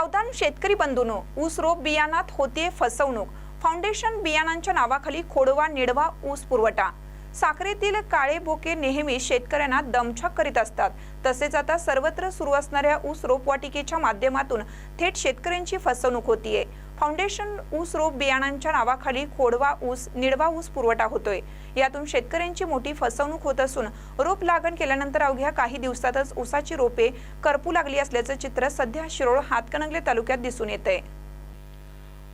सावधान शेतकरी बंधूनो ऊस रोप बियाणात होते फसवणूक. फाउंडेशन बियाणांच्या नावाखाली खोडवा निडवा ऊस पुरवठा. साखरेतील काळे बोके नेहमी शेतकऱ्यांना दमछाक करीत असतात. तसेच आता सर्वत्र सुरू असणाऱ्या ऊस रोपवाटिकेच्या माध्यमातून थेट शेतकऱ्यांची फसवणूक होतीये. फाउंडेशन ऊस रोप बियाणांच्या नावाखाली खोडवा ऊस निडवा ऊस पुरवठा होतोय. यातून शेतकऱ्यांची मोठी फसवणूक होत असून रोप लागण केल्यानंतर अवघ्या काही दिवसातच ऊसाची रोपे करपू लागली असल्याचं चित्र सध्या शिरोळ हातकणंगले तालुक्यात दिसून येतंय.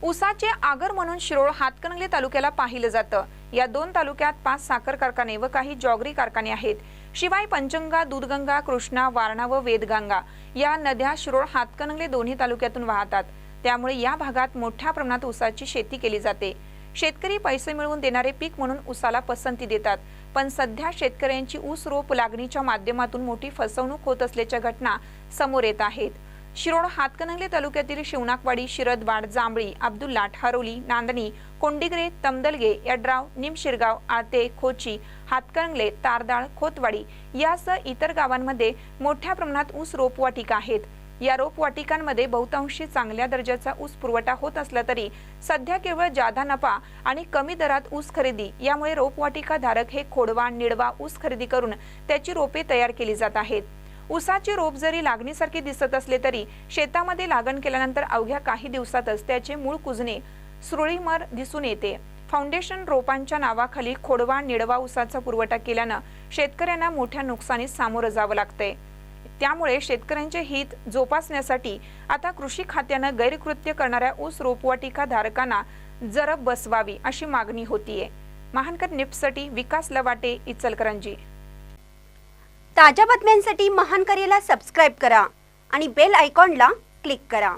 ऊसाचे आगर म्हणून शिरोळ हातकणंगले तालुक्याला पाहिलं जातं. या दोन तालुक्यात पाच साखर कारखाने व काही जॉगरी कारखाने आहेत. शिवाय पंचगंगा दूधगंगा कृष्णा वारणा व वेदगंगा या नद्या शिरोळ हातकणंगले दोन्ही तालुक्यातून वाहतात. त्यामुळे या भागात मोठ्या प्रमाणात ऊसाची शेती केली जाते. शेतकरी पैसे मिळवून देणारे पीक म्हणून ऊसाला पसंती देतात. पण सध्या शेतकऱ्यांची ऊस रोप लागणीच्या माध्यमातून मोठी फसवणूक होत असल्याच्या घटना समोर येत आहेत. शिरोड हातकणंगले तालुक्यातील शिवनाकवाडी शिरदवाड जांभळी अब्दुल्लाट हरोली नांदणी कोंडीग्रे तमदलगे यड्राव निमशिरगाव आते खोची हातकणंगले तारदाळ खोतवाडी यासह इतर गावांमध्ये मोठ्या प्रमाणात ऊस रोपवाटिका आहेत. या रोपवाटिकांमध्ये बहुतांशी चांगल्या दर्जाचा ऊस पुरवठा होत असला तरी सध्या केवळ जादा नफा आणि कमी दरात ऊस खरेदी यामुळे रोपवाटिका धारक हे खोडवा निडवा ऊस खरेदी करून त्याची रोपे तयार केली जात आहेत. ऊसाचे रोप जरी लागणीसारखी दिसत असले तरी शेतामध्ये लागण केल्यानंतर अवघ्या काही दिवसातच त्याचे मूळ कुजणे सुरळीमर दिसून येते. फाउंडेशन रोपांच्या नावाखाली खोडवा निडवा ऊसाचा पुरवठा केल्यानं शेतकऱ्यांना मोठ्या नुकसानीस सामोरं जावं लागतंय. त्यामुळे शेतकऱ्यांचे हित जोपासण्यासाठी आता कृषी खात्यानं गैरकृत्य करणाऱ्या ऊस रोपवाटिका धारकांना जरब बसवावी अशी मागणी होतीये. महानकर निप्ससाठी विकास लवाटे इचलकरंजी. ताज्या बातम्यांसाठी महान करेला सबस्क्राईब करा आणि बेल आयकॉनला क्लिक करा.